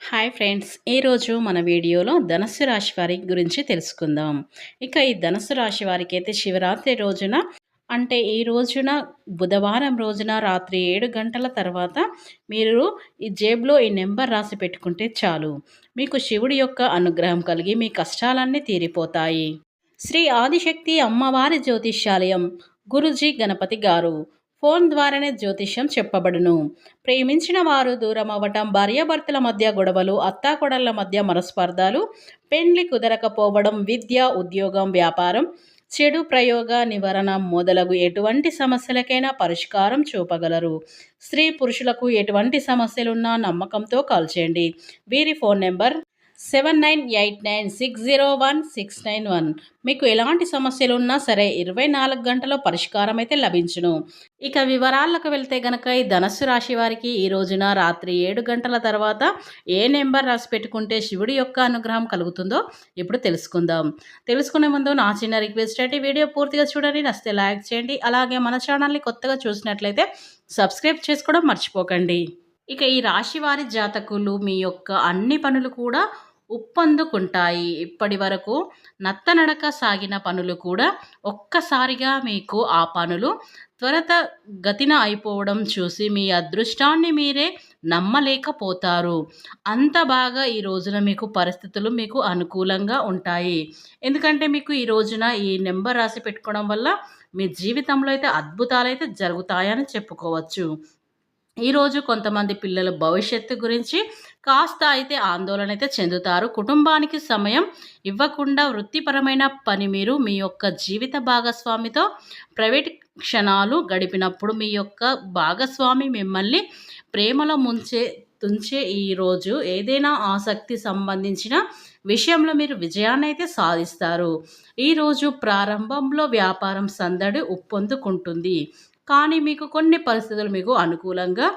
Hi friends ఈరోజు మన వీడియోలో ధనుసు రాశి వారి గురించి తెలుసుకుందాం. ఇక ఈ ధనుసు రాశి వారికి అయితే శివరాత్రి రోజున అంటే ఈ రోజున బుధవారం రోజున రాత్రి ఏడు గంటల తర్వాత మీరు ఈ జేబులో ఈ నెంబర్ రాసి పెట్టుకుంటే చాలు. మీకు శివుడి యొక్క అనుగ్రహం కలిగి మీ కష్టాలన్నీ తీరిపోతాయి. శ్రీ ఆదిశక్తి అమ్మవారి జ్యోతిష్యాలయం గురుజీ గణపతి గారు. ఫోన్ ద్వారానే జ్యోతిష్యం చెప్పబడును. ప్రేమించిన వారు దూరం అవ్వటం భార్యాభర్తల మధ్య గొడవలు అత్తాకొడళ్ళ మధ్య మనస్పర్ధాలు పెండ్లి కుదరకపోవడం విద్య ఉద్యోగం వ్యాపారం చెడు ప్రయోగ నివారణ మొదలగు ఎటువంటి సమస్యలకైనా పరిష్కారం చూపగలరు. స్త్రీ పురుషులకు ఎటువంటి సమస్యలున్నా నమ్మకంతో కాల్ చేయండి. వీరి phone number seven nine eight nine six zero one six nine one మీకు ఎలాంటి సమస్యలు ఉన్నా సరే ఇరవై నాలుగు గంటలో పరిష్కారం అయితే లభించును. ఇక వివరాలకు వెళ్తే గనక ఈ ధనస్సు రాశి వారికి ఈ రోజున రాత్రి ఏడు గంటల తర్వాత ఏ నెంబర్ రాసి పెట్టుకుంటే శివుడి యొక్క అనుగ్రహం కలుగుతుందో ఇప్పుడు తెలుసుకుందాం. తెలుసుకునే ముందు నా చిన్న రిక్వెస్ట్ అయితే వీడియో పూర్తిగా చూడండి నస్తే లైక్ చేయండి అలాగే మన ఛానల్ని కొత్తగా చూసినట్లయితే సబ్స్క్రైబ్ చేసుకోవడం మర్చిపోకండి. ఇక ఈ రాశి వారి జాతకులు మీ యొక్క అన్ని పనులు కూడా ఉప్పందుకుంటాయి ఇప్పటి వరకు నత్తనడక సాగిన పనులు కూడా ఒక్కసారిగా మీకు ఆ పనులు త్వరత గతిన అయిపోవడం చూసి మీ అదృష్టాన్ని మీరే నమ్మలేకపోతారు. అంత బాగా ఈ రోజున మీకు పరిస్థితులు మీకు అనుకూలంగా ఉంటాయి. ఎందుకంటే మీకు ఈ రోజున ఈ నెంబర్ రాసి పెట్టుకోవడం వల్ల మీ జీవితంలో అయితే అద్భుతాలు అయితే జరుగుతాయని చెప్పుకోవచ్చు. ఈరోజు కొంతమంది పిల్లల భవిష్యత్తు గురించి కాస్త అయితే ఆందోళన అయితే చెందుతారు. కుటుంబానికి సమయం ఇవ్వకుండా వృత్తిపరమైన పని మీరు మీ యొక్క జీవిత భాగస్వామితో ప్రైవేట్ క్షణాలు గడిపినప్పుడు మీ యొక్క భాగస్వామి మిమ్మల్ని ప్రేమలో ముంచే తుంచే ఈరోజు ఏదైనా ఆసక్తి సంబంధించిన విషయంలో మీరు విజయాన్ని అయితే సాధిస్తారు. ఈరోజు ప్రారంభంలో వ్యాపారం సందడి ఉప్పొందుకుంటుంది. కానీ మీకు కొన్ని పరిస్థితులు మీకు అనుకూలంగా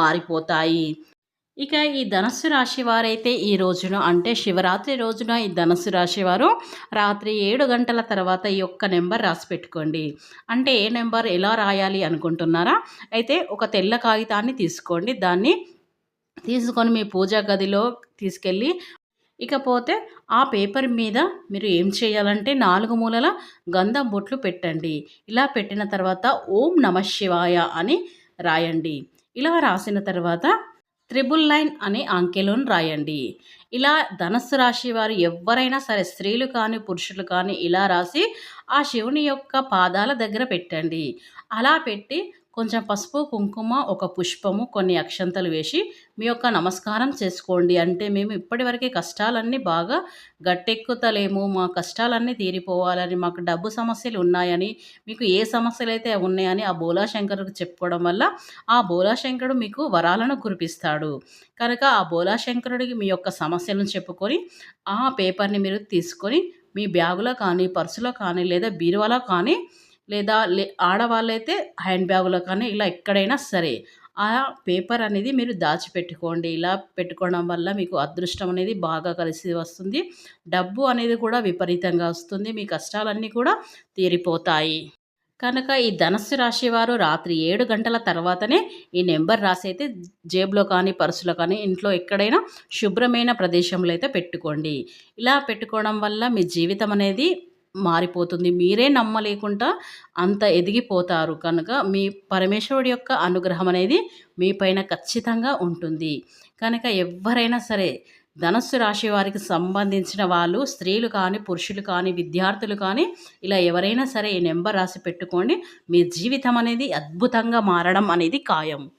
మారిపోతాయి. ఇక ఈ ధనస్సు రాశి వారైతే ఈ రోజున అంటే శివరాత్రి రోజున ఈ ధనస్సు రాశి వారు రాత్రి ఏడు గంటల తర్వాత ఈ యొక్క నెంబర్ రాసి పెట్టుకోండి. అంటే ఏ నెంబర్ ఎలా రాయాలి అనుకుంటున్నారా? అయితే ఒక తెల్ల కాగితాన్ని తీసుకోండి. దాన్ని తీసుకొని మీ పూజా గదిలో తీసుకెళ్ళి ఇకపోతే ఆ పేపర్ మీద మీరు ఏం చేయాలంటే నాలుగు మూలల గంధం బొట్లు పెట్టండి. ఇలా పెట్టిన తర్వాత ఓం నమ శివాయ అని రాయండి. ఇలా రాసిన తర్వాత త్రిబుల్ నైన్ అనే అంకెలను రాయండి. ఇలా ధనస్సు రాశి వారు ఎవరైనా సరే స్త్రీలు కానీ పురుషులు కానీ ఇలా రాసి ఆ శివుని యొక్క పాదాల దగ్గర పెట్టండి. అలా పెట్టి కొంచెం పసుపు కుంకుమ ఒక పుష్పము కొన్ని అక్షంతలు వేసి మీ యొక్క నమస్కారం చేసుకోండి. అంటే మేము ఇప్పటివరకే కష్టాలన్నీ బాగా గట్టెక్కుతలేము. మా కష్టాలన్నీ తీరిపోవాలని మాకు డబ్బు సమస్యలు ఉన్నాయని మీకు ఏ సమస్యలు అయితే ఉన్నాయని ఆ బోలాశంకరుకు చెప్పుకోవడం వల్ల ఆ బోలాశంకరుడు మీకు వరాలను కురిపిస్తాడు. కనుక ఆ బోలాశంకరుడికి మీ యొక్క సమస్యలను చెప్పుకొని ఆ పేపర్ని మీరు తీసుకొని మీ బ్యాగులో కానీ పర్సులో కానీ లేదా బీరువాలో కానీ లేదా లే ఆడవాళ్ళైతే హ్యాండ్ బ్యాగులో కానీ ఇలా ఎక్కడైనా సరే ఆ పేపర్ అనేది మీరు దాచిపెట్టుకోండి. ఇలా పెట్టుకోవడం వల్ల మీకు అదృష్టం అనేది బాగా కలిసి వస్తుంది. డబ్బు అనేది కూడా విపరీతంగా వస్తుంది. మీ కష్టాలన్నీ కూడా తీరిపోతాయి. కనుక ఈ ధనస్సు రాశి వారు రాత్రి ఏడు గంటల తర్వాతనే ఈ నెంబర్ రాసి అయితే జేబులో కానీ పర్సులో కానీ ఇంట్లో ఎక్కడైనా శుభ్రమైన ప్రదేశంలో అయితే పెట్టుకోండి. ఇలా పెట్టుకోవడం వల్ల మీ జీవితం అనేది మారిపోతుంది. మీరే నమ్మలేకుండా అంత ఎదిగిపోతారు. కనుక మీ పరమేశ్వరుడి యొక్క అనుగ్రహం అనేది మీ పైన ఖచ్చితంగా ఉంటుంది. కనుక ఎవరైనా సరే ధనస్సు రాశి వారికి సంబంధించిన వాళ్ళు స్త్రీలు కానీ పురుషులు కానీ విద్యార్థులు కానీ ఇలా ఎవరైనా సరే ఈ నెంబర్ రాసి పెట్టుకోండి. మీ జీవితం అనేది అద్భుతంగా మారడం అనేది ఖాయం.